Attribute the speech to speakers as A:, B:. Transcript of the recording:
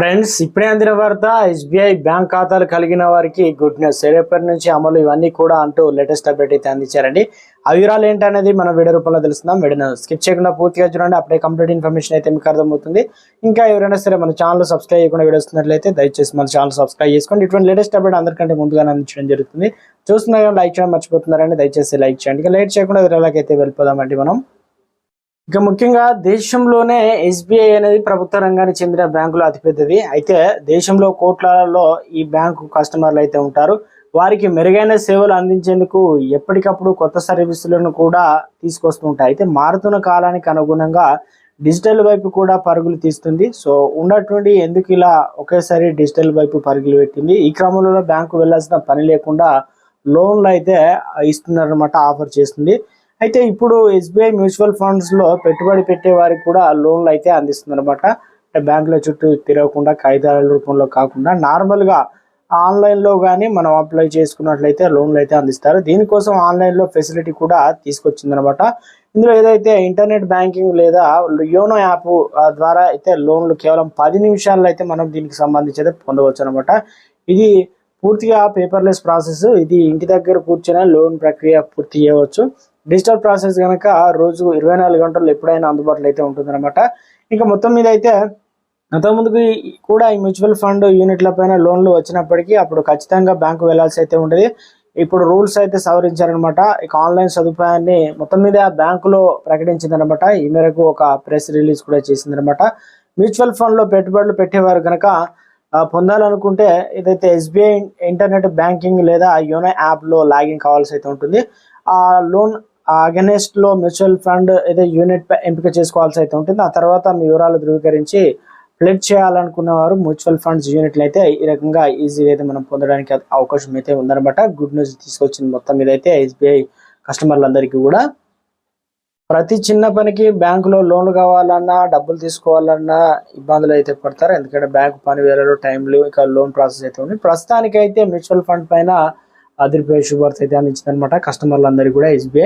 A: Friends ఇప్పుడే అందిన వార్త ఎస్బీఐ బ్యాంక్ ఖాతాలు కలిగిన వారికి గుడ్ న్యూస్. రేపటి నుంచి అమలు ఇవన్నీ కూడా అంటూ లేటెస్ట్ అప్డేట్ అయితే అందించారండి. ఆ వివరాలు ఏంటనేది మనం వీడియో రూపంలో తెలుస్తున్నాం వీడియో స్కిప్ చేయకుండా పూర్తిగా చూడండి. అప్పుడే కంప్లీట్ ఇన్ఫర్మేషన్ అయితే మీకు అర్థమవుతుంది. ఇంకా ఎవరైనా సరే మన ఛానల్ సబ్స్క్రైబ్ చేయకుండా వీడియో వస్తున్నట్లయితే దయచేసి మన ఛానల్ సబ్స్క్రైబ్ చేసుకోండి. ఇటువంటి లేటెస్ట్ అప్డేట్ అందరికంటే ముందుగానే అందించడం జరుగుతుంది. చూస్తున్నా లైక్ చేయడం మర్చిపోతున్నారండి. దయచేసి లైక్ చేయండి. ఇక లేట్ చేయకుండా వివరాలకైతే వెళ్ళిపోదామండి మనం. ఇక ముఖ్యంగా దేశంలోనే ఎస్బీఐ అనేది ప్రభుత్వ రంగానికి చెందిన బ్యాంకులో అతిపెద్దది. అయితే దేశంలో కోట్లలో ఈ బ్యాంకు కస్టమర్లు అయితే ఉంటారు. వారికి మెరుగైన సేవలు అందించేందుకు ఎప్పటికప్పుడు కొత్త సర్వీసులను కూడా తీసుకొస్తుంటాయి అయితే మారుతున్న కాలానికి అనుగుణంగా డిజిటల్ వైపు కూడా పరుగులు తీస్తుంది. సో ఉన్నటువంటి ఎందుకు ఇలా ఒకేసారి డిజిటల్ వైపు పరుగులు పెట్టింది? ఈ క్రమంలో బ్యాంకు వెళ్ళాల్సిన పని లేకుండా లోన్లు అయితే ఇస్తున్నారన్నమాట ఆఫర్ చేస్తుంది. అయితే ఇప్పుడు ఎస్బీఐ మ్యూచువల్ ఫండ్స్లో పెట్టుబడి పెట్టే వారికి కూడా లోన్లు అయితే అందిస్తుందన్నమాట. అంటే బ్యాంకుల చుట్టూ తిరగకుండా కాగితాల రూపంలో కాకుండా నార్మల్గా ఆన్లైన్లో కానీ మనం అప్లై చేసుకున్నట్లయితే లోన్లు అయితే అందిస్తారు. దీనికోసం ఆన్లైన్లో ఫెసిలిటీ కూడా తీసుకొచ్చిందనమాట ఇందులో ఏదైతే ఇంటర్నెట్ బ్యాంకింగ్ లేదా యోనో యాప్ ద్వారా అయితే లోన్లు కేవలం పది నిమిషాల్లో అయితే మనం దీనికి సంబంధించి అయితే పొందవచ్చు అనమాట ఇది పూర్తిగా పేపర్లెస్ ప్రాసెస్. ఇది ఇంటి దగ్గర కూర్చొని లోన్ ప్రక్రియ పూర్తి చేయవచ్చు. డిజిటల్ ప్రాసెస్ కనుక రోజు ఇరవై నాలుగు గంటలు ఎప్పుడైనా అందుబాటులో అయితే ఉంటుంది ఇంకా మొత్తం మీద అయితే అంతకుముందుకు కూడా ఈ మ్యూచువల్ ఫండ్ యూనిట్ల పైన లోన్లు వచ్చినప్పటికీ అప్పుడు ఖచ్చితంగా బ్యాంకు వెళ్ళాల్సి అయితే ఉండేది. ఇప్పుడు రూల్స్ అయితే సవరించారనమాట ఇక ఆన్లైన్ సదుపాయాన్ని మొత్తం మీద బ్యాంకులో ప్రకటించిందనమాట ఈ మేరకు ఒక ప్రెస్ రిలీజ్ కూడా చేసిందనమాట మ్యూచువల్ ఫండ్లో పెట్టుబడులు పెట్టేవారు కనుక పొందాలనుకుంటే ఏదైతే ఎస్బీఐ ఇంటర్నెట్ బ్యాంకింగ్ లేదా యోనో యాప్లో లాగిన్ కావాల్సి అయితే ఉంటుంది. ఆ లోన్ అగెనెస్ట్లో మ్యూచువల్ ఫండ్ ఏదో యూనిట్ పై ఎంపిక చేసుకోవాల్సి అయితే ఉంటుంది. ఆ తర్వాత మీ వివరాలు ధృవీకరించి ప్లెడ్ చేయాలనుకున్న వారు మ్యూచువల్ ఫండ్స్ యూనిట్లు అయితే ఈ రకంగా ఈజీగా అయితే మనం పొందడానికి అవకాశం అయితే ఉందనమాట గుడ్ న్యూస్ తీసుకొచ్చింది మొత్తం మీద అయితే ఎస్బీఐ కస్టమర్లందరికీ కూడా. ప్రతి చిన్న పనికి బ్యాంకులో లోన్లు కావాలన్నా డబ్బులు తీసుకోవాలన్నా ఇబ్బందులు అయితే పడతారు. ఎందుకంటే బ్యాంకు పని వేరే టైంలు ఇక లోన్ ప్రాసెస్ అయితే ఉంది. ప్రస్తుతానికి అయితే మ్యూచువల్ ఫండ్ పైన అదిరిపోయే శుభార్త అయితే అందించిందనమాట కస్టమర్లందరికీ కూడా ఎస్బీఐ